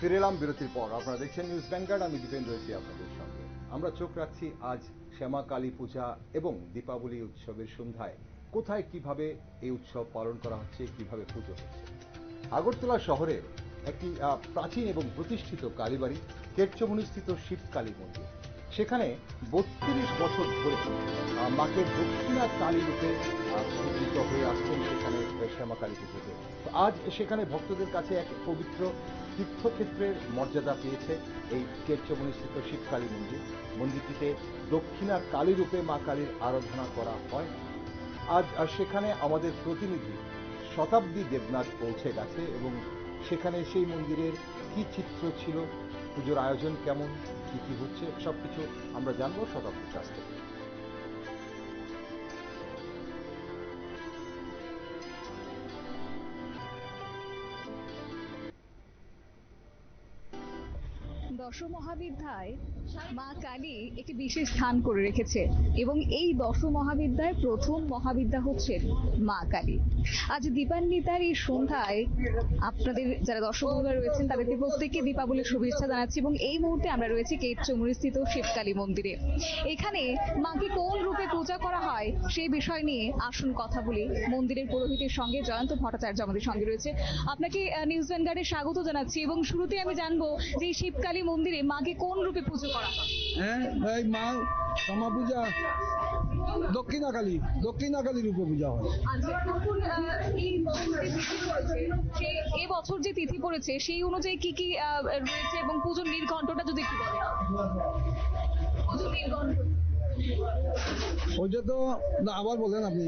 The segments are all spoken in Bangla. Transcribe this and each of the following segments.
ফিরে এলাম বিরতির পর। আপনারা দেখছেন নিউজ ব্যাংকার আমি দীপেন রয়েছি আপনাদের সঙ্গে। আমরা চোখ রাখছি আজ শ্যামা, কালী পূজা এবং দীপাবলি উৎসবের সন্ধ্যায়। কোথায় কীভাবে এই উৎসব পালন করা হচ্ছে, কীভাবে পুজো হচ্ছে? আগরতলা শহরের একটি প্রাচীন এবং প্রতিষ্ঠিত কালীবাড়ি কেটচমুনিস্থিত শিব কালী মন্দির। সেখানে বত্রিশ বছর ধরে মাকে দক্ষিণা কালী রূপে পূজিত হয়ে আসছেন সেখানে শ্যামা, কালী পুজোতে। আজ সেখানে ভক্তদের কাছে এক পবিত্র তীর্থক্ষেত্রের মর্যাদা পেয়েছে এই কেটচমনিস্থিত শিব কালী মন্দির। মন্দিরটিতে দক্ষিণা কালী রূপে মা কালীর আরাধনা করা হয়। আজ আর সেখানে আমাদের প্রতিনিধি শতাব্দী দেবনাথ পৌঁছে গেছে এবং সেখানে সেই মন্দিরের কি চিত্র ছিল, পুজোর আয়োজন কেমন, কি কি হচ্ছে, সবকিছু আমরা জানব শতাব্দীর কাছ থেকে দশ মহাবিদ্যায় মা কালী একটি বিশেষ স্থান করে রেখেছে এবং এই দশ মহাবিদ্যায় প্রথম মহাবিদ্যা হচ্ছেন মা কালী। আজ দীপান্বিতার এই সন্ধ্যায় আপনাদের যারা দর্শক রয়েছেন, তাদেরকে প্রত্যেককে দীপাবলির শুভেচ্ছা জানাচ্ছি এবং এই মুহূর্তে আমরা রয়েছি কেট চৌমুরিস্থিত শিবকালী মন্দিরে। এখানে মাকে কোন রূপে পূজা করা হয় সেই বিষয় নিয়ে আসুন কথা বলি। মন্দিরের পুরোহিতের সঙ্গে জয়ন্ত ভট্টাচার্য আমাদের সঙ্গে রয়েছে। আপনাকে নিউজ ভ্যানগার্ডে স্বাগত জানাচ্ছি এবং শুরুতে আমি জানব যে শিবকালী মন্দিরে মাকে কোন রূপে পুজো করা হয়? হ্যাঁ এই মা শ্যামা পূজা দক্ষিণাকালী দক্ষিণাকালী রূপে পূজা হয়। আচ্ছা এই বছর যে তিথি পড়েছে, সেই যে অনুযায়ী কি কি রয়েছে এবং পুজোর নির্ঘণ্টটা যদি একটু বলেন। ওইটা তো আবার বলেন আপনি।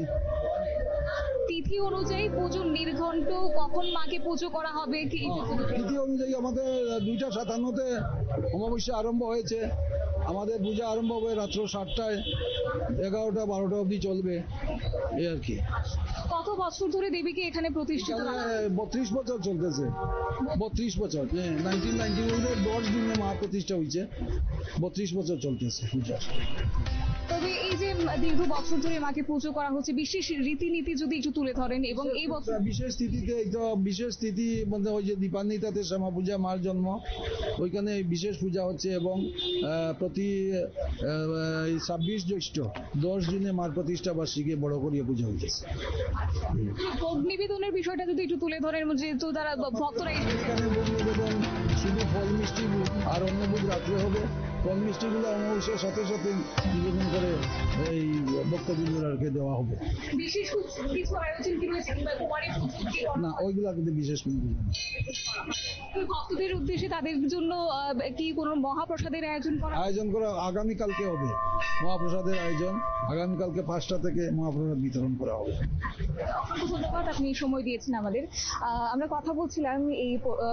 তিথি অনুযায়ী পুজোর নির্ঘণ্ট কখন মাকে পুজো করা হবে তিথি অনুযায়ী আমাদের দুইটা সাতান্নতে অমাবস্যা আরম্ভ হয়েছে। আমাদের পূজা আরম্ভ হবে রাত্র সাতটায় এগারোটা বারোটা অবধি চলবে এই আর কি। কত বছর ধরে দেবীকে এখানে প্রতিষ্ঠিত বত্রিশ বছর চলতেছে। বত্রিশ বছর হ্যাঁ নাইনটিন নাইনটি দশ দিনে মা প্রতিষ্ঠা হয়েছে বত্রিশ বছর চলতেছে পূজা। তবে এই যে দীর্ঘ বছর ধরে মাকে পুজো করা হচ্ছে বিশেষ রীতিনীতি যদি একটু তুলে ধরেন এবং এই বছর বিশেষ তিথিতে বিশেষ তিথি মানে ওই যে দীপান্বিতাতে শ্যামা পূজা মার জন্ম ওইখানে বিশেষ পূজা হচ্ছে এবং আহ, প্রতি ছাব্বিশ জ্যৈষ্ঠ দশ দিনে মার প্রতিষ্ঠা বার্ষিকী বড় করিয়া পূজা হইতেছে। অগ্নিবেদনের নিবেদনের বিষয়টা যদি একটু তুলে ধরেন যেহেতু তারা ভক্তরা শুধু ফল মিষ্টি আর অন্য রাত্রে হবে। অমাবস্যার সাথে সাথে নিবেদন করে এই দেওয়া হবে। না? ওইগুলা কিন্তু বিশেষ কোনো ভক্তদের উদ্দেশ্যে তাদের জন্য কি কোনো মহাপ্রসাদের আয়োজন করা আয়োজন করা আগামীকালকে হবে। মহাপ্রসাদের আয়োজন আগামীকালকে পাঁচটা থেকে মহাপ্রসাদ বিতরণ করা হবে। ধন্যবাদ আপনি সময় দিয়েছেন আমাদের। আহ, আমরা কথা বলছিলাম এই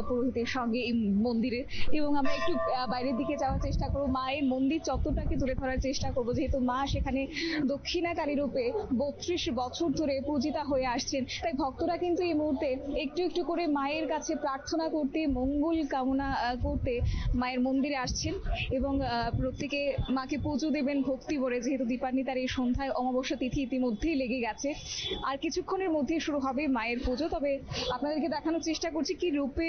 পুরোহিতের সঙ্গে এই মন্দিরে এবং আমরা একটু বাইরের দিকে যাওয়ার চেষ্টা মায়ের মন্দির চত্বরটাকে তুলে ধরার চেষ্টা করব। যেহেতু মা সেখানে দক্ষিণা কালী রূপে বত্রিশ বছর ধরে পূজিতা হয়ে আসছেন, তাই ভক্তরা কিন্তু এই মুহূর্তে একটু একটু করে মায়ের কাছে প্রার্থনা করতে, মঙ্গল কামনা করতে মায়ের মন্দিরে আসছেন এবং প্রত্যেকে মাকে পুজো দেবেন ভক্তি ভরে, যেহেতু দীপান্বিতার এই সন্ধ্যায় অমাবস্যা তিথি ইতিমধ্যেই লেগে গেছে। আর কিছুক্ষণের মধ্যে শুরু হবে মায়ের পুজো, তবে আপনাদেরকে দেখানোর চেষ্টা করছি কি রূপে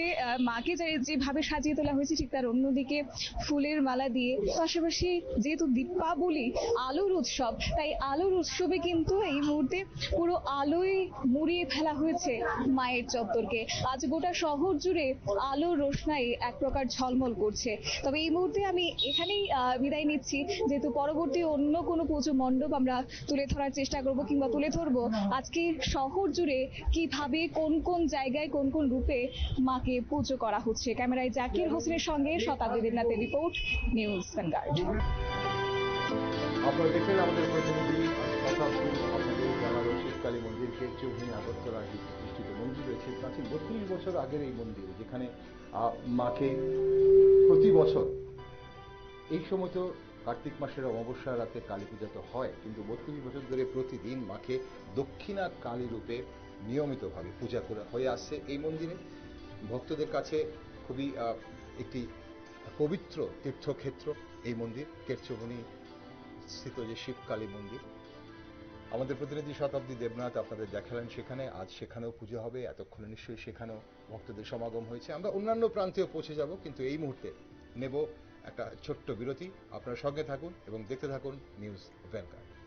মাকে যেভাবে সাজিয়ে তোলা হয়েছে, ঠিক তার অন্যদিকে ফুলের মালা দিয়ে পাশাপাশি যেহেতু দীপাবলি, আলোর উৎসব, তাই আলোর উৎসবে কিন্তু এই মুহূর্তে পুরো আলোয় মুড়িয়ে ফেলা হয়েছে মায়ের চত্বরকে। আজ গোটা শহর জুড়ে আলোর রোশনাই এক প্রকার ঝলমল করছে। তবে এই মুহূর্তে আমি এখানেই বিদায় নিচ্ছি। যেহেতু পরবর্তী অন্য কোনো পুজো মণ্ডপ আমরা তুলে ধরার চেষ্টা করব কিংবা তুলে ধরবো, আজকে শহর জুড়ে কীভাবে, কোন কোন জায়গায়, কোন কোন রূপে মাকে পুজো করা হচ্ছে? ক্যামেরায় জাকির হোসেনের সঙ্গে শতাব্দী দেবনাথের রিপোর্ট, নিউজ ভ্যানগার্ড আপনারা দেখলেন আমাদের প্রতিনিধি আপনাদের জানালো শীতকালী মন্দির কেটচৌভূমি আগরতলার যে প্রতিষ্ঠিত মন্দির রয়েছে। প্রাচীন বত্রিশ বছর আগের এই মন্দির, যেখানে মাকে প্রতি বছর এই সময় তো কার্তিক মাসের অমাবস্যা রাতে কালী পূজা তো হয়, কিন্তু বত্রিশ বছর ধরে প্রতিদিন মাকে দক্ষিণা কালী রূপে নিয়মিতভাবে পূজা করা হয়ে আসছে এই মন্দিরে। ভক্তদের কাছে খুবই একটি পবিত্র তীর্থক্ষেত্র, এই মন্দির কেরচৌবনি স্থিত যে শিবকালী মন্দির। আমাদের প্রতিনিধি শতাব্দী দেবনাথ আপনাদের দেখালেন সেখানে, আজ সেখানেও পুজো হবে, এতক্ষণে নিশ্চয়ই সেখানেও ভক্তদের সমাগম হয়েছে। আমরা অন্যান্য প্রান্তেও পৌঁছে যাব, কিন্তু এই মুহূর্তে নেব একটা ছোট্ট বিরতি। আপনারা সঙ্গে থাকুন এবং দেখতে থাকুন নিউজ ভ্যানগার্ড।